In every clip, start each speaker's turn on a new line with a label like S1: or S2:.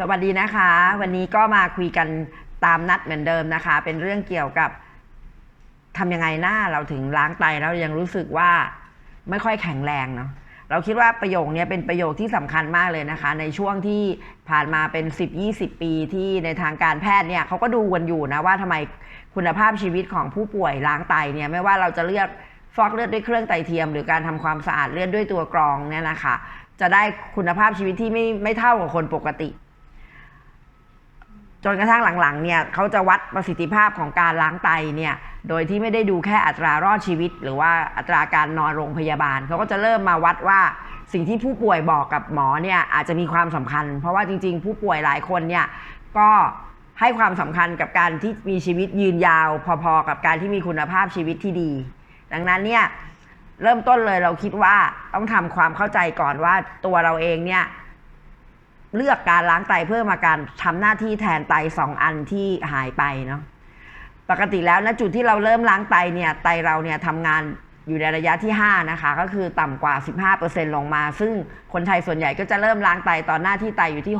S1: สวัสดีนะคะ วันนี้ก็มาคุยกันตามนัดเหมือนเดิมนะคะ เป็นเรื่องเกี่ยวกับทำยังไงหน้าเราถึงล้างไตแล้วยังรู้สึกว่าไม่ค่อยแข็งแรงเนาะเราคิดว่าประโยคนี้เป็นประโยคที่สำคัญมากเลยนะคะ ในช่วงที่ผ่านมาเป็น 10-20 ปีที่ในทางการแพทย์เนี่ยเขาก็ดูกันอยู่นะว่าทำไมคุณภาพชีวิตของผู้ป่วยล้างไตเนี่ยไม่ว่าเราจะเลือกฟอกเลือดด้วยเครื่องไตเทียม หรือการทำความสะอาดเลือดด้วยตัวกรองเนี่ยนะคะ จะได้คุณภาพชีวิตที่ไม่ไม่เท่ากับคนปกติ จนกระทั่งหลังๆเนี่ยเขาจะวัดประสิทธิภาพของการล้างไตเนี่ยโดยที่ไม่ได้ดูแค่อัตรารอดชีวิต หรือว่าอัตราการนอนโรงพยาบาลเขาก็จะเริ่มมาวัดว่าสิ่งที่ผู้ป่วยบอกกับหมอเนี่ยอาจจะมีความสำคัญ เพราะว่าจริง ๆ ผู้ป่วยหลายคนเนี่ยก็ให้ความสำคัญกับการที่มีชีวิตยืนยาว พอๆ กับการที่มีคุณภาพชีวิตที่ดี ดังนั้นเนี่ยเริ่มต้นเลยเราคิดว่าต้องทำความเข้าใจก่อนว่าตัวเราเองเนี่ย เลือกการล้างไตเพื่อมาการทำหน้าที่แทนไตสองอันที่หายไปเนาะปกติแล้วณจุดที่เราเริ่มล้างไตเนี่ยไตเราเนี่ยทำงานอยู่ในระยะที่ 5 นะคะ ก็คือต่ำกว่า 15%ลงมา ซึ่งคนไทยส่วนใหญ่ก็จะเริ่มล้างไตตอนหน้าที่ไตอยู่ที่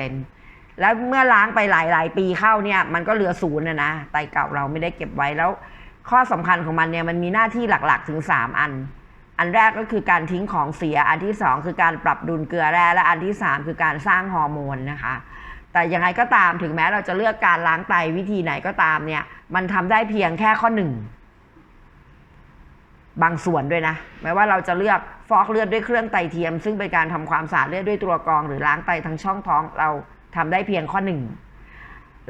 S1: 6-7%แล้วเมื่อล้างไปหลาย ๆ ปีเข้าเนี่ยมันก็เหลือศูนย์นะนะไตเก่าเราไม่ได้เก็บไว้แล้ว ข้อสำคัญของมันเนี่ยมันมีหน้าที่หลัก ๆ ถึง 3 อัน อันแรกก็คือการทิ้งของเสีย อันที่ 2 คือการปรับดุลเกลือแร่ และอันที่ 3 คือการสร้างฮอร์โมนนะคะ แต่ยังไงก็ตามถึงแม้เราจะเลือกการล้างไตวิธีไหนก็ตามเนี่ย มันทำได้เพียงแค่ข้อหนึ่งบางส่วนด้วยนะ แม้ว่าเราจะเลือกฟอกเลือดด้วยเครื่องไตเทียม ซึ่งเป็นการทำความสะอาดเลือดด้วยตัวกรอง หรือล้างไตทั้งช่องท้อง เราทำได้เพียงข้อหนึ่ง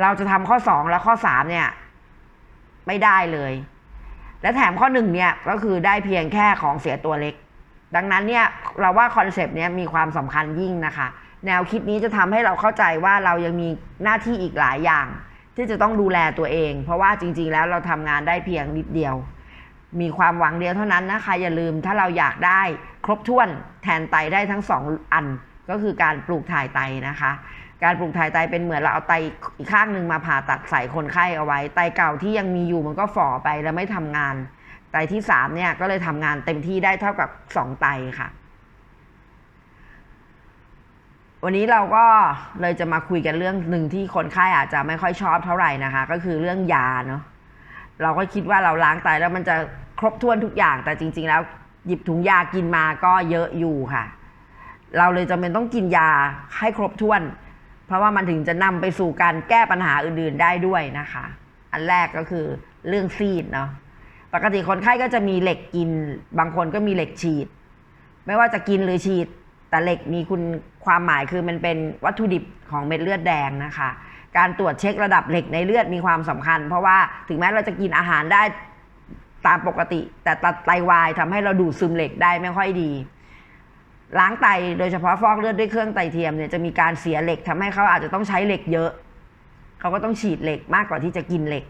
S1: เราจะทำข้อสองและข้อสามเนี่ย ไม่ได้เลย และแถมข้อหนึ่งเนี่ยก็คือได้เพียงแค่ของเสียตัวเล็ก ดังนั้นเนี่ยเราว่าคอนเซปต์เนี้ยมีความสำคัญยิ่งนะคะ แนวคิดนี้จะทำให้เราเข้าใจว่าเรายังมีหน้าที่อีกหลายอย่าง ที่จะต้องดูแลตัวเอง เพราะว่าจริง ๆ แล้วเราทำงานได้เพียงนิดเดียว มีความหวังเดียวเท่านั้นนะคะ อย่าลืมถ้าเราอยากได้ครบถ้วนแทนไตได้ทั้งสองอันก็คือการปลูกถ่ายไตนะคะ การปลูกถ่ายไตเป็นเหมือนเราเอาไตอีกข้างหนึ่งมาผ่าตัดใส่คนไข้เอาไว้ ไตเก่าที่ยังมีอยู่มันก็ฝ่อไปแล้วไม่ทำงาน ไตที่สามเนี่ยก็เลยทำงานเต็มที่ได้เท่ากับสองไตค่ะ วันนี้เราก็เลยจะมาคุยกันเรื่องหนึ่งที่คนไข้อาจจะไม่ค่อยชอบเท่าไหร่นะคะ ก็คือเรื่องยาเนาะเราก็คิดว่าเราล้างไตแล้วมันจะครบถ้วนทุกอย่าง แต่จริง ๆ แล้วหยิบถุงยากินมาก็เยอะอยู่ค่ะ เราเลยจำเป็นต้องกินยาให้ครบถ้วน เพราะว่ามันถึงจะนำไปสู่การแก้ปัญหาอื่นๆได้ด้วยนะคะ อันแรกก็คือเรื่องซีดเนาะปกติคนไข้ก็จะมีเหล็กกิน บางคนก็มีเหล็กฉีด ไม่ว่าจะกินหรือฉีด แต่เหล็กมีคุณความหมายคือมันเป็นวัตถุดิบของเม็ดเลือดแดงนะคะ การตรวจเช็คระดับเหล็กในเลือดมีความสำคัญ เพราะว่าถึงแม้เราจะกินอาหารได้ตามปกติ แต่ตัดไตวายทำให้เราดูดซึมเหล็กได้ไม่ค่อยดี ล้างไตโดยเฉพาะฟอกเลือดด้วยเครื่องไตเทียมเนี่ยจะมีการเสียเหล็กทำให้เขาอาจจะต้องใช้เหล็กเยอะ เขาก็ต้องฉีดเหล็กมากกว่าที่จะกินเหล็ก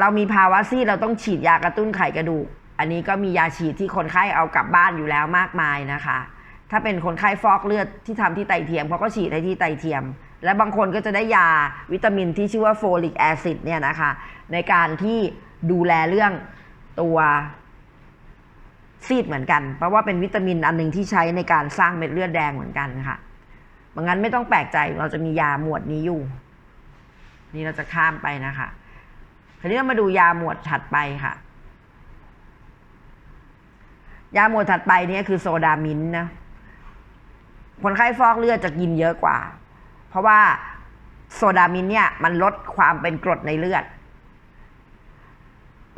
S1: เรามีภาวะซีดเราต้องฉีดยากระตุ้นไขกระดูก อันนี้ก็มียาฉีดที่คนไข้เอากลับบ้านอยู่แล้วมากมายนะคะ ถ้าเป็นคนไข้ฟอกเลือดที่ทำที่ไตเทียมเขาก็ฉีดให้ที่ไตเทียม และบางคนก็จะได้ยาวิตามินที่ชื่อว่าโฟลิกแอซิดเนี่ยนะคะในการที่ดูแลเรื่องตัว ซีดเหมือนกัน เพราะว่าเป็นวิตามินอันหนึ่งที่ใช้ในการสร้างเม็ดเลือดแดงเหมือนกันค่ะบางงั้นไม่ต้องแปลกใจเราจะมียาหมวดนี้อยู่ นี่เราจะข้ามไปนะคะ คราวนี้เรามาดูยาหมวดถัดไปค่ะ ยาหมวดถัดไปนี่คือโซดามินนะ คนไข้ฟอกเลือดจะกินเยอะกว่า เพราะว่าโซดามินเนี่ยมันลดความเป็นกรดในเลือด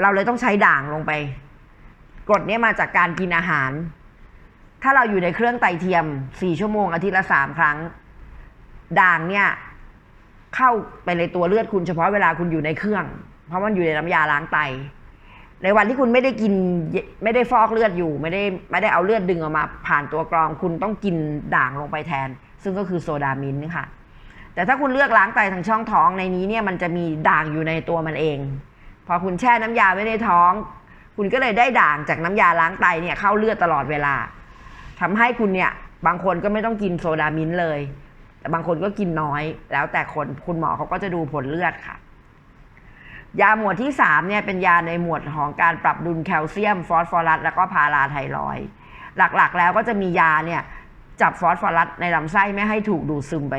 S1: เราเลยต้องใช้ด่างลงไป กรดเนี่ยมาจากการกินอาหาร ถ้าเราอยู่ในเครื่องไตเทียมสี่ชั่วโมงอาทิตย์ละสามครั้ง ด่างเนี่ย เข้าไปในตัวเลือดคุณเฉพาะเวลาคุณอยู่ในเครื่อง เพราะมันอยู่ในน้ำยาล้างไต ในวันที่คุณไม่ได้กินไม่ได้ฟอกเลือดอยู่ ไม่ได้ไม่ได้เอาเลือดดึงออกมา ผ่านตัวกรอง คุณต้องกินด่างลงไปแทน ซึ่งก็คือโซดามินท์ค่ะแต่ถ้าคุณเลือกล้างไตทางช่องท้องในนี้เนี่ยมันจะมีด่างอยู่ในตัวมันเอง พอคุณแช่น้ำยาไว้ในท้อง คุณก็เลยได้ด่างจากน้ำยาล้างไตเนี่ยเข้าเลือดตลอดเวลาทำให้คุณเนี่ยบางคนก็ไม่ต้องกินโซดามินเลย แต่บางคนก็กินน้อย แล้วแต่คนคุณหมอเขาก็จะดูผลเลือดค่ะ ยาหมวดที่สามเนี่ยเป็นยาในหมวดของการปรับดุลแคลเซียม ฟอสฟอรัสแล้วก็พาราไทรอยหลักๆ แล้วก็จะมียาเนี่ยจับฟอสฟอรัสในลำไส้ไม่ให้ถูกดูดซึมไป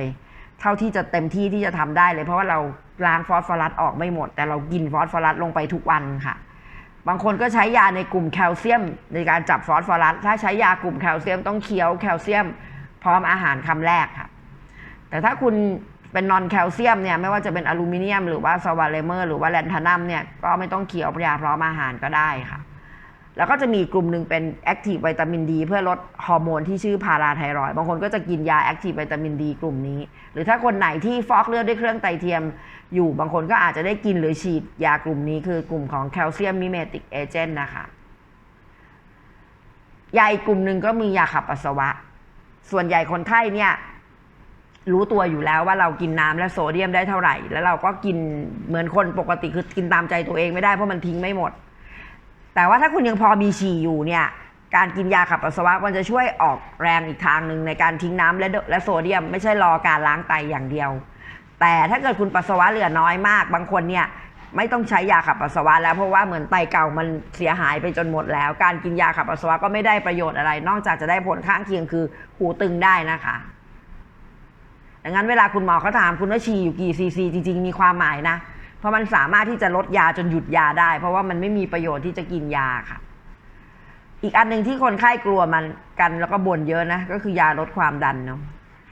S1: เท่าที่จะเต็มที่ที่จะทำได้เลย เพราะว่าเราล้างฟอสฟอรัสออกไม่หมด แต่เรากินฟอสฟอรัสลงไปทุกวันค่ะ บางคนก็ใช้ยาในกลุ่มแคลเซียม ในการจับฟอสฟอรัส ถ้าใช้ยากลุ่มแคลเซียมต้องเคี้ยวแคลเซียม พร้อมอาหารคำแรกค่ะ แต่ถ้าคุณเป็นนอนแคลเซียมเนี่ยไม่ว่าจะเป็นอลูมิเนียม หรือว่าสวาเลเมอร์หรือว่าแลนทานัมเนี่ยก็ไม่ต้องเคี้ยวยาพร้อมอาหารก็ได้ค่ะ แล้วก็จะมีกลุ่มหนึ่งเป็นแอคทีฟวิตามินดีเพื่อลดฮอร์โมนที่ชื่อพาราไทรอย บางคนก็จะกินยาแอคทีฟวิตามินดีกลุ่มนี้ หรือถ้าคนไหนที่ฟอกเลือดด้วยเครื่องไตเทียมอยู่ บางคนก็อาจจะได้กินหรือฉีดยากลุ่มนี้คือกลุ่มของแคลเซียมมิเมติกเอเจนต์นะคะ ยาอีกกลุ่มหนึ่งก็มียาขับปัสสาวะ ส่วนใหญ่คนไข้เนี่ยรู้ตัวอยู่แล้วว่าเรากินน้ำและโซเดียมได้เท่าไหร่ แล้วเราก็กินเหมือนคนปกติคือกินตามใจตัวเองไม่ได้เพราะมันทิ้งไม่หมด แต่ว่าถ้าคุณยังพอมีฉี่อยู่เนี่ยการกินยาขับปัสสาวะมันจะช่วยออกแรงอีกทางหนึ่งในการทิ้งน้ำและและโซเดียม ไม่ใช่รอการล้างไตอย่างเดียว แต่ถ้าเกิดคุณปัสสาวะเหลือน้อยมาก บางคนเนี่ยไม่ต้องใช้ยาขับปัสสาวะแล้วเพราะว่าเหมือนไตเก่ามันเสียหายไปจนหมดแล้ว การกินยาขับปัสสาวะก็ไม่ได้ประโยชน์อะไร นอกจากจะได้ผลข้างเคียงคือหูตึงได้นะคะดังนั้นเวลาคุณหมอเขาถามคุณว่าฉี่อยู่กี่ซีซีจริง ๆ มีความหมายนะ เพราะมันสามารถที่จะลดยาจนหยุดยาได้ เพราะว่ามันไม่มีประโยชน์ที่จะกินยาค่ะ อีกอันหนึ่งที่คนไข้กลัวมันกันแล้วก็บ่นเยอะนะก็คือยาลดความดันเนาะ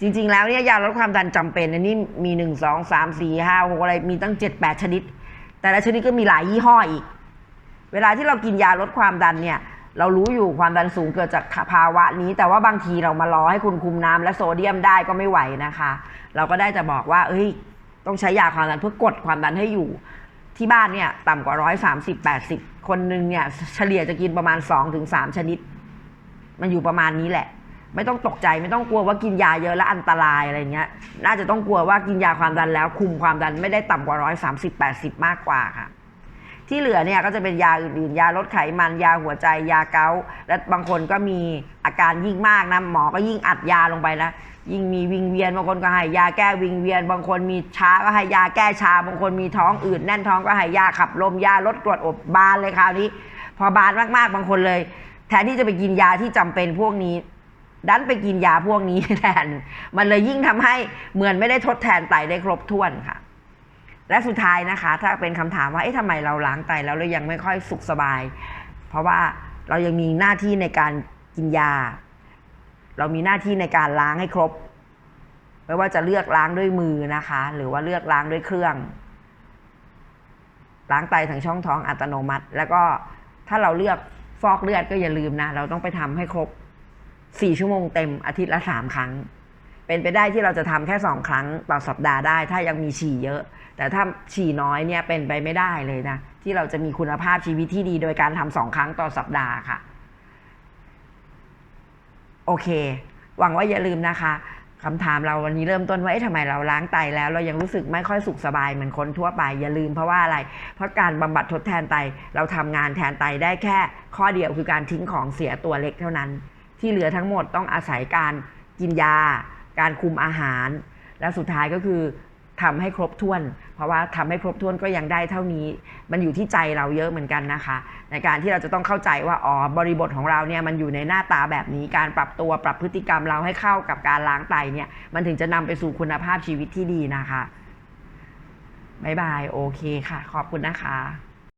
S1: จริง ๆ แล้วเนี่ยยาลดความดันจำเป็นอันนี้มีหนึ่งสองสามสี่ห้าหกอะไรมีตั้งเจ็ดแปดชนิด แต่ละชนิดก็มีหลายยี่ห้ออีก เวลาที่เรากินยาลดความดันเนี่ย เรารู้อยู่ความดันสูงเกิดจากภาวะนี้ แต่ว่าบางทีเรามารอให้คุณคุมน้ำและโซเดียมได้ก็ไม่ไหวนะคะ เราก็ได้แต่บอกว่า เอ้ย ต้องใช้ยาความดันเพื่อกดความดันให้อยู่ ที่บ้านเนี่ยต่ำกว่าร้อยสามสิบแปดสิบคนหนึ่งเนี่ยเฉลี่ยจะกินประมาณสองถึงสามชนิด มันอยู่ประมาณนี้แหละ ไม่ต้องตกใจไม่ต้องกลัวว่ากินยาเยอะแล้วอันตรายอะไรเงี้ย น่าจะต้องกลัวว่ากินยาความดันแล้วคุมความดันไม่ได้ต่ำกว่าร้อยสามสิบแปดสิบมากกว่าค่ะ ที่เหลือเนี่ยก็จะเป็นยาอื่นๆ ยาลดไขมันยาหัวใจยาเกาต์และบางคนก็มีอาการยิ่งมากนะหมอก็ยิ่งอัดยาลงไปนะยิ่งมีวิงเวียนบางคนก็ให้ยาแก้วิงเวียน บางคนมีชาก็ให้ยาแก้ชา บางคนมีท้องอืดแน่นท้องก็ให้ยาขับลมยาลดกรดอบบานเลยคราวนี้ พอบานมากๆบางคนเลย แทนที่จะไปกินยาที่จำเป็นพวกนี้ดันไปกินยาพวกนี้แทน มันเลยยิ่งทำให้เหมือนไม่ได้ทดแทนไตได้ครบถ้วนค่ะ และสุดท้ายนะคะ ถ้าเป็นคำถามว่าเอ๊ะทำไมเราล้างไตแล้วเรายังไม่ค่อยสุขสบาย เพราะว่าเรายังมีหน้าที่ในการกินยา เรามีหน้าที่ในการล้างให้ครบ ไม่ว่าจะเลือกล้างด้วยมือนะคะ หรือว่าเลือกล้างด้วยเครื่อง ล้างไตทางช่องท้องอัตโนมัติ แล้วก็ถ้าเราเลือกฟอกเลือดก็อย่าลืมนะ เราต้องไปทำให้ครบสี่ชั่วโมงเต็มอาทิตย์ละสามครั้ง เป็นไปได้ที่เราจะทำแค่สองครั้งต่อสัปดาห์ได้ ถ้ายังมีฉี่เยอะ แต่ถ้าฉี่น้อยเนี่ยเป็นไปไม่ได้เลยนะ ที่เราจะมีคุณภาพชีวิตที่ดีโดยการทำสองครั้งต่อสัปดาห์ค่ะ โอเค หวังว่าอย่าลืมนะคะคำถามเราวันนี้เริ่มต้นว่าเอ๊ะทำไมเราล้างไตแล้ว เรายังรู้สึกไม่ค่อยสุขสบายเหมือนคนทั่วไป อย่าลืมเพราะว่าอะไร เพราะการบำบัดทดแทนไต เราทำงานแทนไตได้แค่ ข้อเดียวคือการทิ้งของเสียตัวเล็กเท่านั้น ที่เหลือทั้งหมดต้องอาศัยการกินยา การคุมอาหาร และสุดท้ายก็คือทำให้ครบถ้วน เพราะว่าทำให้ครบถ้วนก็ยังได้เท่านี้ มันอยู่ที่ใจเราเยอะเหมือนกันนะคะ ในการที่เราจะต้องเข้าใจว่าอ๋อบริบทของเราเนี่ยมันอยู่ในหน้าตาแบบนี้การปรับตัวปรับพฤติกรรมเราให้เข้ากับการล้างไตเนี่ยมันถึงจะนำไปสู่คุณภาพชีวิตที่ดีนะคะบายบายโอเคค่ะ ขอบคุณนะคะ